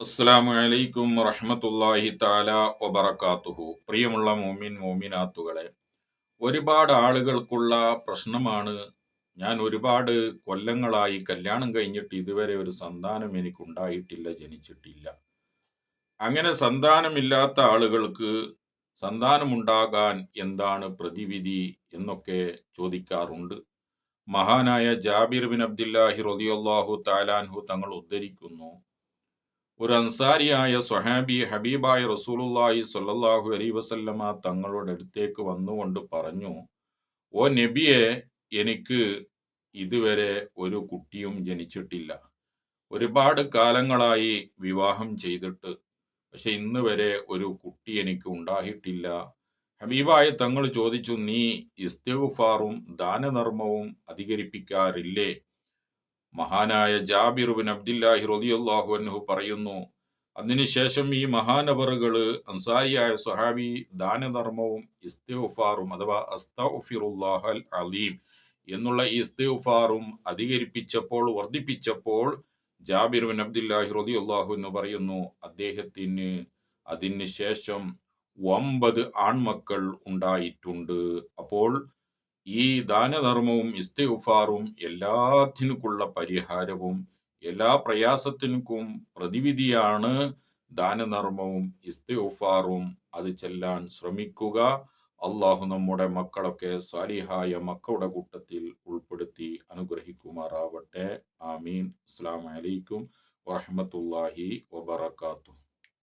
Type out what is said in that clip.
അസ്സാം അലൈക്കും വറഹമത്തല്ലാഹി താല വബർക്കാത്തുഹു പ്രിയമുള്ള മോമിൻ മോമിനാത്തുകളെ ഒരുപാട് ആളുകൾക്കുള്ള പ്രശ്നമാണ്. ഞാൻ ഒരുപാട് കൊല്ലങ്ങളായി കല്യാണം കഴിഞ്ഞിട്ട് ഇതുവരെ ഒരു സന്താനം എനിക്കുണ്ടായിട്ടില്ല ജനിച്ചിട്ടില്ല. അങ്ങനെ സന്താനമില്ലാത്ത ആളുകൾക്ക് സന്താനമുണ്ടാകാൻ എന്താണ് പ്രതിവിധി എന്നൊക്കെ ചോദിക്കാറുണ്ട്. മഹാനായ ജാബിർ ബിൻ അബ്ദുല്ലാഹി റലിയല്ലാഹു താലാൻഹു തങ്ങൾ ഉദ്ധരിക്കുന്നു ഒരു അൻസാരിയായ സൊഹാബി ഹബീബായ റസൂലുല്ലാഹി സ്വല്ലല്ലാഹു അലൈ വസല്ലമ തങ്ങളുടെ അടുത്തേക്ക് വന്നുകൊണ്ട് പറഞ്ഞു ഓ നബിയെ എനിക്ക് ഇതുവരെ ഒരു കുട്ടിയും ജനിച്ചിട്ടില്ല. ഒരുപാട് കാലങ്ങളായി വിവാഹം ചെയ്തിട്ട് പക്ഷെ ഇന്ന് വരെ ഒരു കുട്ടി എനിക്ക് ഉണ്ടായിട്ടില്ല. ഹബീബായ തങ്ങൾ ചോദിച്ചു നീ ഇസ്തിഗ്ഫാറും ദാനധർമ്മവും അധികരിപ്പിക്കാറില്ലേ? മഹാനായ ജാബിർ ബിൻ അബ്ദില്ലാഹി റളിയല്ലാഹു അൻഹു പറയുന്നു അതിനുശേഷം ഈ മഹാനവറുകൾ അൻസാരിയായ സ്വഹാബി ദാനധർമ്മവും ഇസ്തിഗ്ഫാറും അഥവാ അസ്തഗ്ഫിറുല്ലാഹൽ അലീം എന്നുള്ള ഈ ഇസ്തിഗ്ഫാറും അധികരിപ്പിച്ചപ്പോൾ വർദ്ധിപ്പിച്ചപ്പോൾ ജാബിർ ബിൻ അബ്ദില്ലാഹി റളിയല്ലാഹു എന്ന് പറയുന്നു അദ്ദേഹത്തിന് അതിന് ശേഷം ഒമ്പത് ആൺമക്കൾ ഉണ്ടായിട്ടുണ്ട്. അപ്പോൾ ഈ ദാനധർമ്മവും ഇസ്തിഗ്ഫാറും എല്ലാത്തിനുമുള്ള പരിഹാരവും എല്ലാ പ്രയാസത്തിനും പ്രതിവിധിയാണ് ദാനധർമ്മവും ഇസ്തിഗ്ഫാറും. അത് ചെല്ലാൻ ശ്രമിക്കുക. അള്ളാഹു നമ്മുടെ മക്കളൊക്കെ സ്വാലിഹായ മക്കളുടെ കൂട്ടത്തിൽ ഉൾപ്പെടുത്തി അനുഗ്രഹിക്കുമാറാവട്ടെ. ആമീൻ. അസ്സാം വലൈക്കും വറഹമത്തല്ലാഹി വബർക്കാത്തു